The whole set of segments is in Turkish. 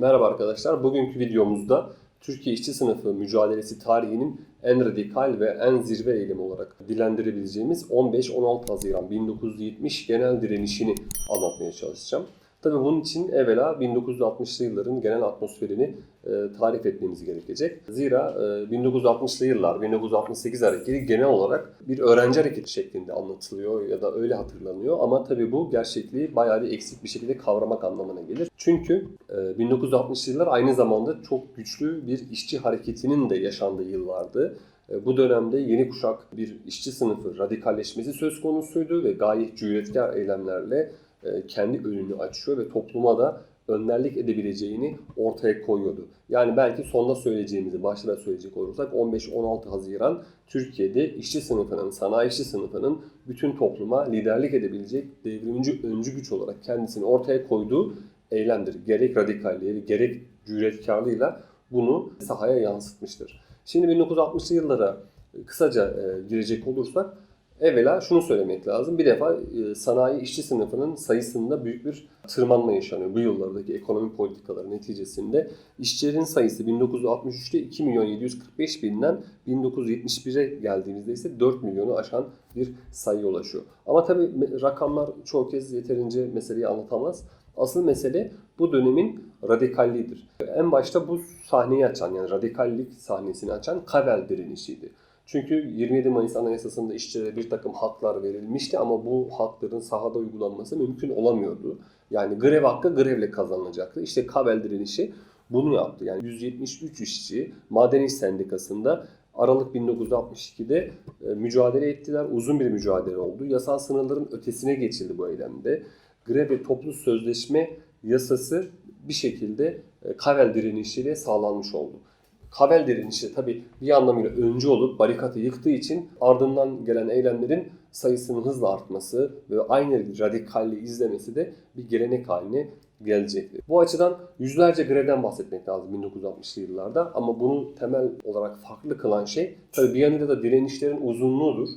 Merhaba arkadaşlar. Bugünkü videomuzda Türkiye işçi sınıfı mücadelesi tarihinin en radikal ve en zirve eylemi olarak dilendirebileceğimiz 15-16 Haziran 1970 genel direnişini anlatmaya çalışacağım. Tabii bunun için evvela 1960'lı yılların genel atmosferini e, tarif etmemiz gerekecek. Zira e, 1960'lı yıllar, 1968 hareketi genel olarak bir öğrenci hareketi şeklinde anlatılıyor ya da öyle hatırlanıyor. Ama tabii bu gerçekliği bayağı bir eksik bir şekilde kavramak anlamına gelir. Çünkü e, 1960'lı yıllar aynı zamanda çok güçlü bir işçi hareketinin de yaşandığı yıllardı. E, Bu dönemde yeni kuşak bir işçi sınıfı radikalleşmesi söz konusuydu ve gayet cüretkar eylemlerle kendi önünü açıyor ve topluma da önderlik edebileceğini ortaya koyuyordu. Yani belki sonda söyleyeceğimizi başta da söyleyecek olursak 15-16 Haziran Türkiye'de işçi sınıfının, sanayi işçi sınıfının bütün topluma liderlik edebilecek devrimci öncü güç olarak kendisini ortaya koyduğu eylemdir. Gerek radikalliği, gerek cüretkarlığıyla bunu sahaya yansıtmıştır. Şimdi 1960'lı yıllara kısaca e, girecek olursak Evvela şunu söylemek lazım. Bir defa e, sanayi işçi sınıfının sayısında büyük bir tırmanma yaşanıyor. Bu yıllardaki ekonomi politikaları neticesinde işçilerin sayısı 1963'te 2 milyon 745 binden 1971'e geldiğimizde ise 4 milyonu aşan bir sayıya ulaşıyor. Ama tabii rakamlar çoğu kez yeterince meseleyi anlatamaz. Asıl mesele bu dönemin radikalliğidir. En başta bu sahneyi açan yani radikallik sahnesini açan Kavel direnişiydi. Çünkü 27 Mayıs Anayasası'nda işçilere bir takım haklar verilmişti ama bu hakların sahada uygulanması mümkün olamıyordu. Yani grev hakkı grevle kazanılacaktı. İşte Kabel direnişi bunu yaptı. Yani 173 işçi Maden İş Sendikası'nda Aralık 1962'de e, mücadele ettiler. Uzun bir mücadele oldu. Yasal sınırların ötesine geçildi bu eylemde. Grev ve toplu sözleşme yasası bir şekilde e, Kavel direnişiyle sağlanmış oldu. Kavel direnişi tabi bir anlamıyla öncü olup barikatı yıktığı için ardından gelen eylemlerin sayısının hızla artması ve aynı radikalliği izlemesi de bir gelenek haline gelecektir. Bu açıdan yüzlerce grevden bahsetmek lazım 1960'lı yıllarda ama bunu temel olarak farklı kılan şey tabi bir yanıyla da direnişlerin uzunluğudur.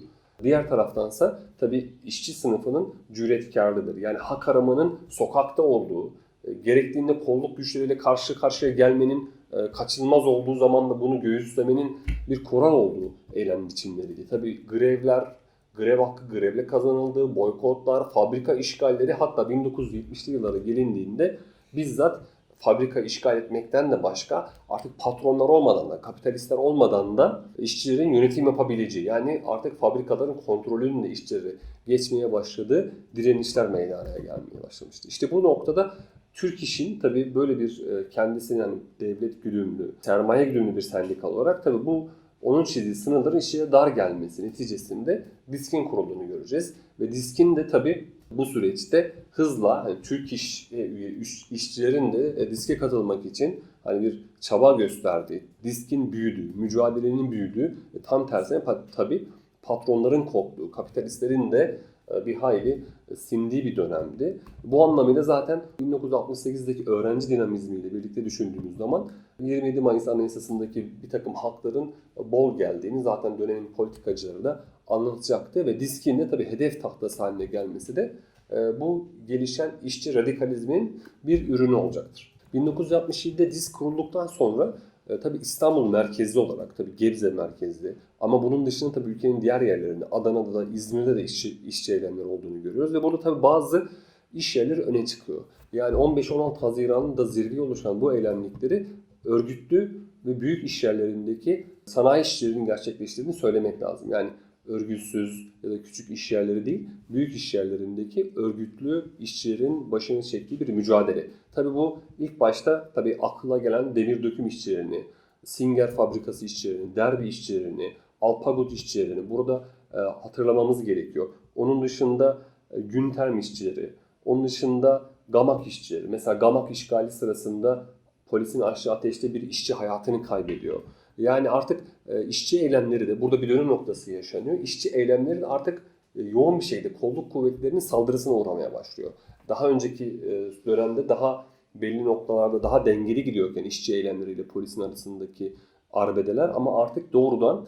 Diğer taraftansa tabi işçi sınıfının cüretkarlığıdır. Yani hak aramanın sokakta olduğu, e, gerektiğinde kolluk güçleriyle karşı karşıya gelmenin e, kaçınılmaz olduğu zaman da bunu göğüslemenin bir kural olduğu eylem biçimleriydi. Tabii grevler, grev hakkı grevle kazanıldı, boykotlar, fabrika işgalleri hatta 1970'li yıllara gelindiğinde bizzat fabrika işgal etmekten de başka artık patronlar olmadan da, kapitalistler olmadan da işçilerin yönetim yapabileceği yani artık fabrikaların kontrolünün de işçileri geçmeye başladığı direnişler meydana gelmeye başlamıştı. İşte bu noktada Türk İş'in tabii böyle bir e, kendisini yani devlet güdümlü, sermaye güdümlü bir sendikal olarak tabii bu onun çizdiği sınırların işçiye dar gelmesi neticesinde diskin kurulduğunu göreceğiz. Ve diskin de tabii bu süreçte hızla hani Türk iş e, işçilerin de e, diske katılmak için hani bir çaba gösterdi. Diskin büyüdü, mücadelenin büyüdüğü ve tam tersine tabii patronların korktuğu, kapitalistlerin de bir hayli sindiği bir dönemdi. Bu anlamıyla zaten 1968'deki öğrenci dinamizmiyle birlikte düşündüğümüz zaman 27 Mayıs Anayasası'ndaki bir takım hakların bol geldiğini zaten dönemin politikacıları da anlatacaktı ve diskin de tabii hedef tahtası haline gelmesi de e, bu gelişen işçi radikalizmin bir ürünü olacaktır. 1967'de disk kurulduktan sonra e, tabii İstanbul merkezli olarak, tabii Gebze merkezli ama bunun dışında tabii ülkenin diğer yerlerinde, Adana'da da, İzmir'de de işçi, işçi eylemleri olduğunu görüyoruz. Ve burada tabii bazı iş yerleri öne çıkıyor. Yani 15-16 Haziran'da zirveye oluşan bu eylemlikleri örgütlü ve büyük iş yerlerindeki sanayi işçilerinin gerçekleştirdiğini söylemek lazım. Yani örgütsüz ya da küçük iş yerleri değil, büyük iş yerlerindeki örgütlü işçilerin başını çektiği bir mücadele. Tabii bu ilk başta tabii akla gelen demir döküm işçilerini, Singer fabrikası işçilerini, Derbi işçilerini, Alpagut işçilerini burada e, hatırlamamız gerekiyor. Onun dışında e, Günterm işçileri, onun dışında Gamak işçileri. Mesela Gamak işgali sırasında polisin açtığı ateşte bir işçi hayatını kaybediyor. Yani artık e, işçi eylemleri de burada bir dönüm noktası yaşanıyor. İşçi eylemleri de artık e, yoğun bir şekilde kolluk kuvvetlerinin saldırısına uğramaya başlıyor. Daha önceki e, dönemde daha belli noktalarda daha dengeli gidiyorken işçi eylemleriyle polisin arasındaki arbedeler ama artık doğrudan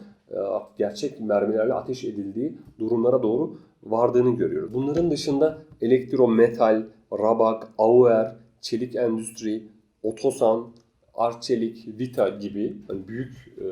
gerçek mermilerle ateş edildiği durumlara doğru vardığını görüyoruz. Bunların dışında elektrometal, rabak, auer, çelik endüstri, Otosan, Arçelik, Vita gibi hani büyük e,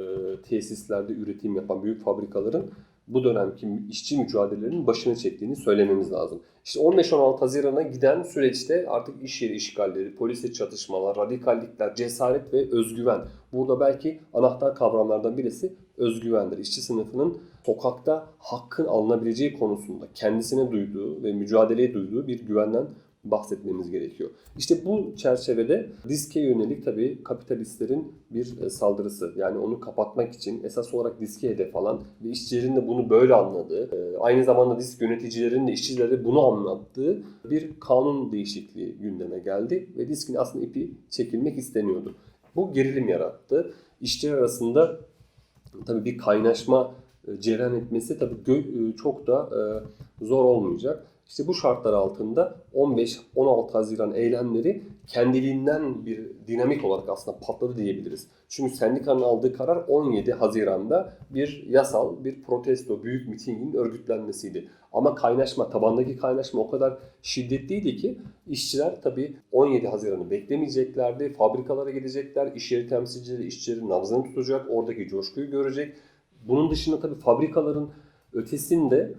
tesislerde üretim yapan büyük fabrikaların bu dönemki işçi mücadelelerinin başını çektiğini söylememiz lazım. İşte 15-16 Haziran'a giden süreçte artık iş yeri işgalleri, polisle çatışmalar, radikallikler, cesaret ve özgüven. Burada belki anahtar kavramlardan birisi özgüvendir. İşçi sınıfının sokakta hakkın alınabileceği konusunda kendisine duyduğu ve mücadeleye duyduğu bir güvenden bahsetmemiz gerekiyor. İşte bu çerçevede diske yönelik tabii kapitalistlerin bir e, saldırısı. Yani onu kapatmak için esas olarak diske hedef alan ve işçilerin de bunu böyle anladığı, e, aynı zamanda disk yöneticilerin de işçilere bunu anlattığı bir kanun değişikliği gündeme geldi ve diskin aslında ipi çekilmek isteniyordu. Bu gerilim yarattı. İşçiler arasında tabii bir kaynaşma e, cereyan etmesi tabii çok da zor olmayacak. İşte bu şartlar altında 15-16 Haziran eylemleri kendiliğinden bir dinamik olarak aslında patladı diyebiliriz. Çünkü sendikanın aldığı karar 17 Haziran'da bir yasal, bir protesto, büyük mitingin örgütlenmesiydi. Ama kaynaşma, tabandaki kaynaşma o kadar şiddetliydi ki işçiler tabii 17 Haziran'ı beklemeyeceklerdi. Fabrikalara gidecekler, iş yeri temsilcileri işçilerin nabzını tutacak, oradaki coşkuyu görecek. Bunun dışında tabii fabrikaların ötesinde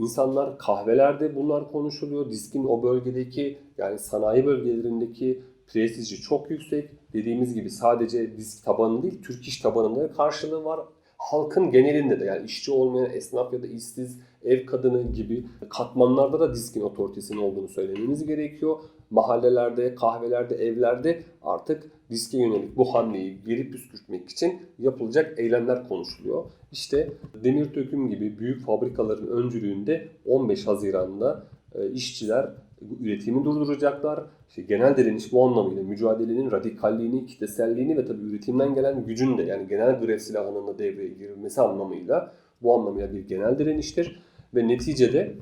insanlar kahvelerde bunlar konuşuluyor. Diskin o bölgedeki yani sanayi bölgelerindeki prestiji çok yüksek. Dediğimiz gibi sadece disk tabanı değil, Türk iş tabanında da karşılığı var. Halkın genelinde de yani işçi olmayan esnaf ya da işsiz ev kadını gibi katmanlarda da diskin otoritesinin olduğunu söylememiz gerekiyor. Mahallelerde, kahvelerde, evlerde artık diske yönelik bu hamleyi geri püskürtmek için yapılacak eylemler konuşuluyor. İşte demir döküm gibi büyük fabrikaların öncülüğünde 15 Haziran'da e, işçiler üretimi durduracaklar. İşte genel direniş bu anlamıyla mücadelenin radikalliğini, kitleselliğini ve tabii üretimden gelen gücün de yani genel grev silahının da devreye girilmesi anlamıyla bu anlamıyla bir genel direniştir. Ve neticede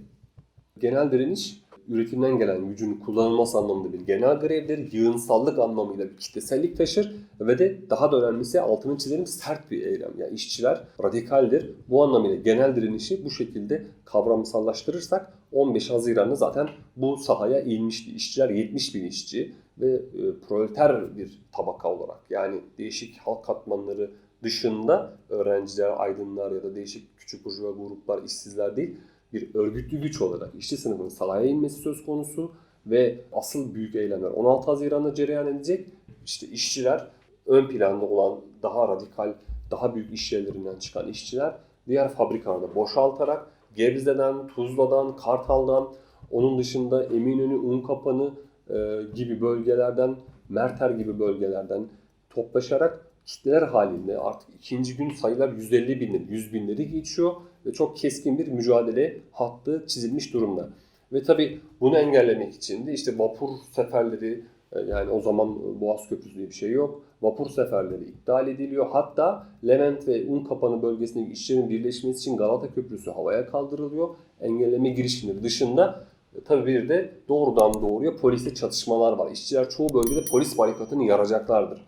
genel direniş üretimden gelen gücün kullanılması anlamında bir genel grevdir. Yığınsallık anlamıyla bir kitlesellik taşır ve de daha da önemlisi altını çizelim sert bir eylem. Yani işçiler radikaldir. Bu anlamıyla genel direnişi bu şekilde kavramsallaştırırsak 15 Haziran'da zaten bu sahaya inmişti. İşçiler 70 bin işçi ve e, proleter bir tabaka olarak yani değişik halk katmanları dışında öğrenciler, aydınlar ya da değişik küçük burjuva gruplar, işsizler değil bir örgütlü güç olarak işçi sınıfının sahaya inmesi söz konusu ve asıl büyük eylemler 16 Haziran'da cereyan edecek. İşte işçiler ön planda olan daha radikal, daha büyük iş yerlerinden çıkan işçiler diğer fabrikalarda boşaltarak Gebze'den, Tuzla'dan, Kartal'dan, onun dışında Eminönü, Unkapanı e, gibi bölgelerden, Merter gibi bölgelerden toplaşarak kitleler halinde artık ikinci gün sayılar 150 binleri, 100 binleri geçiyor çok keskin bir mücadele hattı çizilmiş durumda. Ve tabii bunu engellemek için de işte vapur seferleri e, yani o zaman Boğaz Köprüsü diye bir şey yok. Vapur seferleri iptal ediliyor. Hatta Levent ve Unkapanı bölgesindeki işçilerin birleşmesi için Galata Köprüsü havaya kaldırılıyor. Engelleme girişimleri dışında e, tabii bir de doğrudan doğruya polisle çatışmalar var. İşçiler çoğu bölgede polis barikatını yaracaklardır.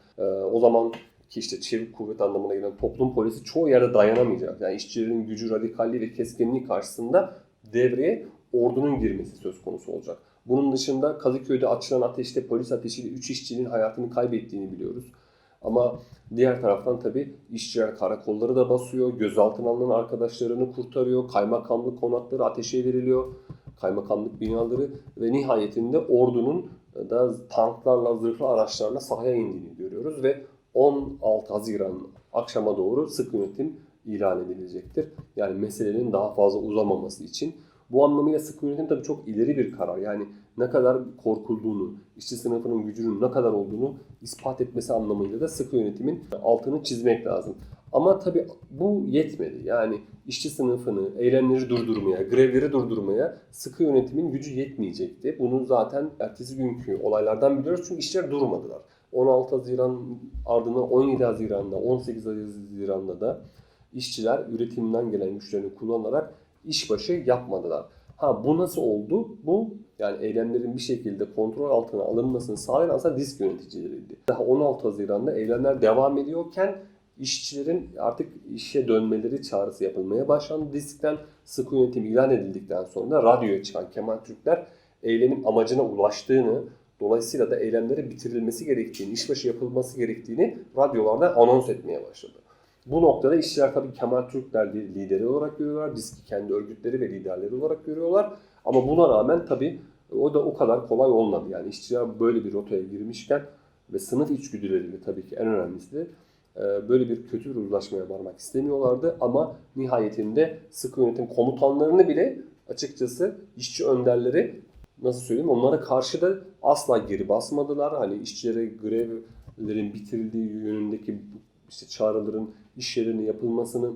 O zaman ki işte çevik kuvvet anlamına gelen toplum polisi çoğu yerde dayanamayacak. Yani işçilerin gücü, radikalliği ve keskinliği karşısında devreye ordunun girmesi söz konusu olacak. Bunun dışında Kadıköy'de açılan ateşte polis ateşiyle 3 işçinin hayatını kaybettiğini biliyoruz. Ama diğer taraftan tabii işçiler karakolları da basıyor, gözaltına alınan arkadaşlarını kurtarıyor, kaymakamlık konakları ateşe veriliyor, kaymakamlık binaları ve nihayetinde ordunun da tanklarla, zırhlı araçlarla sahaya indiğini görüyoruz ve 16 Haziran akşama doğru sık yönetim ilan edilecektir. Yani meselenin daha fazla uzamaması için. Bu anlamıyla sık yönetim tabii çok ileri bir karar. Yani ne kadar korkulduğunu, işçi sınıfının gücünün ne kadar olduğunu ispat etmesi anlamıyla da sık yönetimin altını çizmek lazım. Ama tabii bu yetmedi. Yani işçi sınıfını, eylemleri durdurmaya, grevleri durdurmaya sıkı yönetimin gücü yetmeyecekti. Bunu zaten ertesi günkü olaylardan biliyoruz çünkü işçiler durmadılar. 16 Haziran ardından 17 Haziran'da, 18 Haziran'da da işçiler üretimden gelen güçlerini kullanarak işbaşı yapmadılar. Ha bu nasıl oldu? Bu yani eylemlerin bir şekilde kontrol altına alınmasını sağlayan aslında disk yöneticileriydi. Daha 16 Haziran'da eylemler devam ediyorken işçilerin artık işe dönmeleri çağrısı yapılmaya başlandı. Diskten sıkı yönetim ilan edildikten sonra radyoya çıkan Kemal Türkler eylemin amacına ulaştığını, Dolayısıyla da eylemlere bitirilmesi gerektiğini, işbaşı yapılması gerektiğini radyolarda anons etmeye başladı. Bu noktada işçiler tabii Kemal Türkler li- lideri olarak görüyorlar. DİSK'i kendi örgütleri ve liderleri olarak görüyorlar. Ama buna rağmen tabii o da o kadar kolay olmadı. Yani işçiler böyle bir rotaya girmişken ve sınıf içgüdüleriyle tabii ki en önemlisi de e, böyle bir kötü bir uzlaşmaya varmak istemiyorlardı. Ama nihayetinde sıkı yönetim komutanlarını bile açıkçası işçi önderleri nasıl söyleyeyim onlara karşı da asla geri basmadılar. Hani işçilere grevlerin bitirildiği yönündeki işte çağrıların iş yerine yapılmasını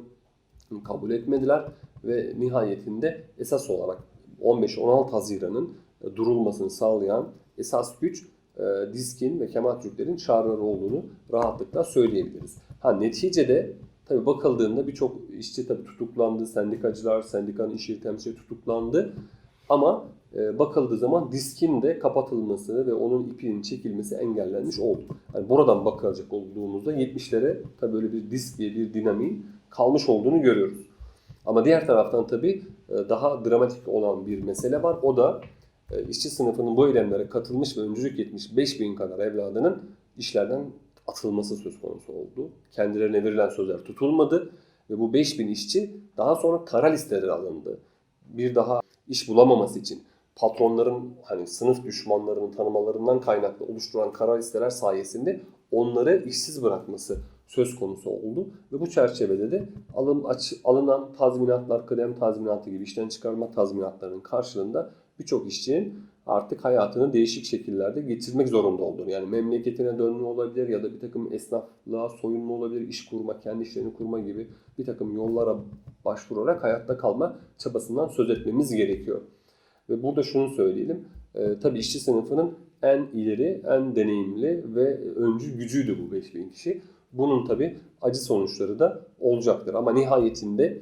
kabul etmediler ve nihayetinde esas olarak 15-16 Haziran'ın e, durulmasını sağlayan esas güç e, DİSK'in ve Kemal Türklerin çağrıları olduğunu rahatlıkla söyleyebiliriz. Ha neticede tabii bakıldığında birçok işçi tabii tutuklandı, sendikacılar, sendikanın iş yeri temsilcileri tutuklandı. Ama bakıldığı zaman diskin de kapatılması ve onun ipinin çekilmesi engellenmiş oldu. Yani buradan bakacak olduğumuzda 70'lere tabii böyle bir disk diye bir dinamiğin kalmış olduğunu görüyoruz. Ama diğer taraftan tabii e, daha dramatik olan bir mesele var. O da e, işçi sınıfının bu eylemlere katılmış ve öncülük etmiş 5000 kadar evladının işlerden atılması söz konusu oldu. Kendilerine verilen sözler tutulmadı ve bu 5000 işçi daha sonra kara listelere alındı. Bir daha iş bulamaması için patronların hani sınıf düşmanlarını tanımalarından kaynaklı oluşturan kara listeler sayesinde onları işsiz bırakması söz konusu oldu. Ve bu çerçevede de alın, aç, alınan tazminatlar, kıdem tazminatı gibi işten çıkarma tazminatlarının karşılığında birçok işçinin artık hayatını değişik şekillerde geçirmek zorunda olduğunu. Yani memleketine dönme olabilir ya da bir takım esnaflığa soyunma olabilir, iş kurma, kendi işlerini kurma gibi bir takım yollara başvurarak hayatta kalma çabasından söz etmemiz gerekiyor. Ve burada şunu söyleyelim. E, tabii işçi sınıfının en ileri, en deneyimli ve öncü gücüydü bu 5000 kişi. Bunun tabii acı sonuçları da olacaktır. Ama nihayetinde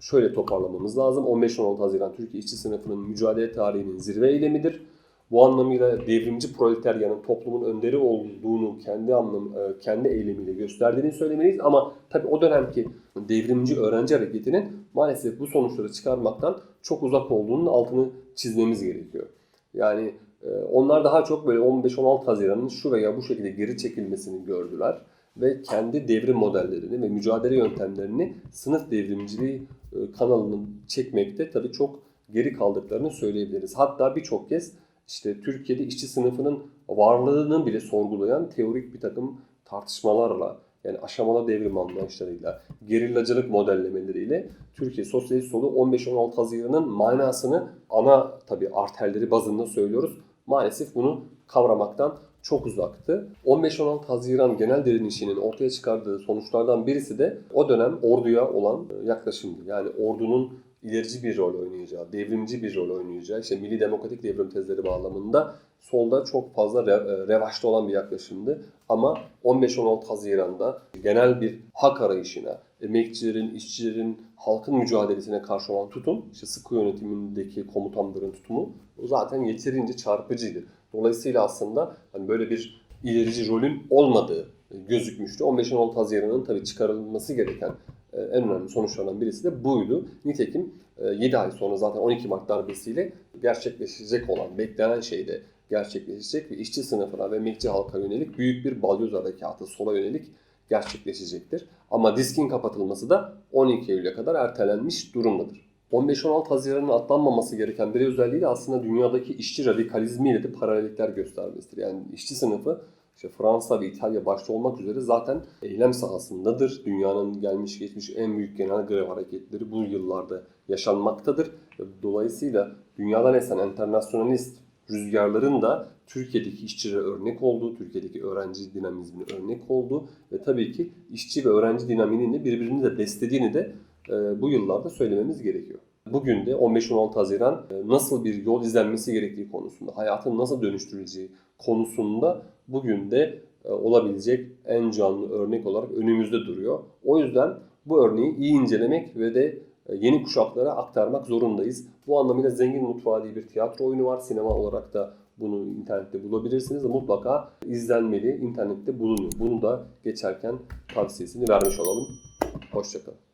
şöyle toparlamamız lazım. 15-16 Haziran Türkiye işçi sınıfının mücadele tarihinin zirve eylemidir. Bu anlamıyla devrimci proletaryanın toplumun önderi olduğunu kendi anlam e, kendi eylemiyle gösterdiğini söylemeliyiz ama tabii o dönemki devrimci öğrenci hareketinin maalesef bu sonuçları çıkarmaktan çok uzak olduğunun altını çizmemiz gerekiyor. Yani e, onlar daha çok böyle 15-16 Haziran'ın şu veya bu şekilde geri çekilmesini gördüler ve kendi devrim modellerini ve mücadele yöntemlerini sınıf devrimciliği e, kanalını çekmekte tabii çok geri kaldıklarını söyleyebiliriz. Hatta birçok kez işte Türkiye'de işçi sınıfının varlığını bile sorgulayan teorik bir takım tartışmalarla yani aşamalı devrim anlayışlarıyla, gerillacılık modellemeleriyle Türkiye Sosyalist Solu 15-16 Haziran'ın manasını ana tabii arterleri bazında söylüyoruz. Maalesef bunu kavramaktan çok uzaktı. 15-16 Haziran genel direnişinin ortaya çıkardığı sonuçlardan birisi de o dönem orduya olan yaklaşımdı. Yani ordunun ilerici bir rol oynayacağı, devrimci bir rol oynayacağı, işte milli demokratik devrim tezleri bağlamında solda çok fazla re- revaçta olan bir yaklaşımdı. Ama 15-16 Haziran'da genel bir hak arayışına, emekçilerin, işçilerin, halkın mücadelesine karşı olan tutum, işte sıkı yönetimindeki komutanların tutumu zaten yeterince çarpıcıydı. Dolayısıyla aslında hani böyle bir ilerici rolün olmadığı gözükmüştü. 15-16 Haziran'ın tabii çıkarılması gereken e, en önemli sonuçlardan birisi de buydu. Nitekim 7 ay sonra zaten 12 Mart darbesiyle gerçekleşecek olan, beklenen şey de gerçekleşecek ve işçi sınıfına ve emekçi halka yönelik büyük bir balyoz harekatı sola yönelik gerçekleşecektir. Ama diskin kapatılması da 12 Eylül'e kadar ertelenmiş durumdadır. 15-16 Haziran'ın atlanmaması gereken bir özelliği de aslında dünyadaki işçi radikalizmiyle de paralellikler göstermesidir. Yani işçi sınıfı işte Fransa ve İtalya başta olmak üzere zaten eylem sahasındadır. Dünyanın gelmiş geçmiş en büyük genel grev hareketleri bu yıllarda yaşanmaktadır. Dolayısıyla dünyadan esen internasyonalist rüzgarların da Türkiye'deki işçilere örnek olduğu, Türkiye'deki öğrenci dinamizmine örnek olduğu ve tabii ki işçi ve öğrenci dinaminin de birbirini de beslediğini de e, bu yıllarda söylememiz gerekiyor. Bugün de 15-16 Haziran e, nasıl bir yol izlenmesi gerektiği konusunda, hayatın nasıl dönüştürüleceği konusunda bugün de e, olabilecek en canlı örnek olarak önümüzde duruyor. O yüzden bu örneği iyi incelemek ve de e, yeni kuşaklara aktarmak zorundayız. Bu anlamıyla Zengin Mutfağı diye bir tiyatro oyunu var. Sinema olarak da bunu internette bulabilirsiniz. Mutlaka izlenmeli, internette bulunuyor. Bunu da geçerken tavsiyesini vermiş olalım. Hoşçakalın.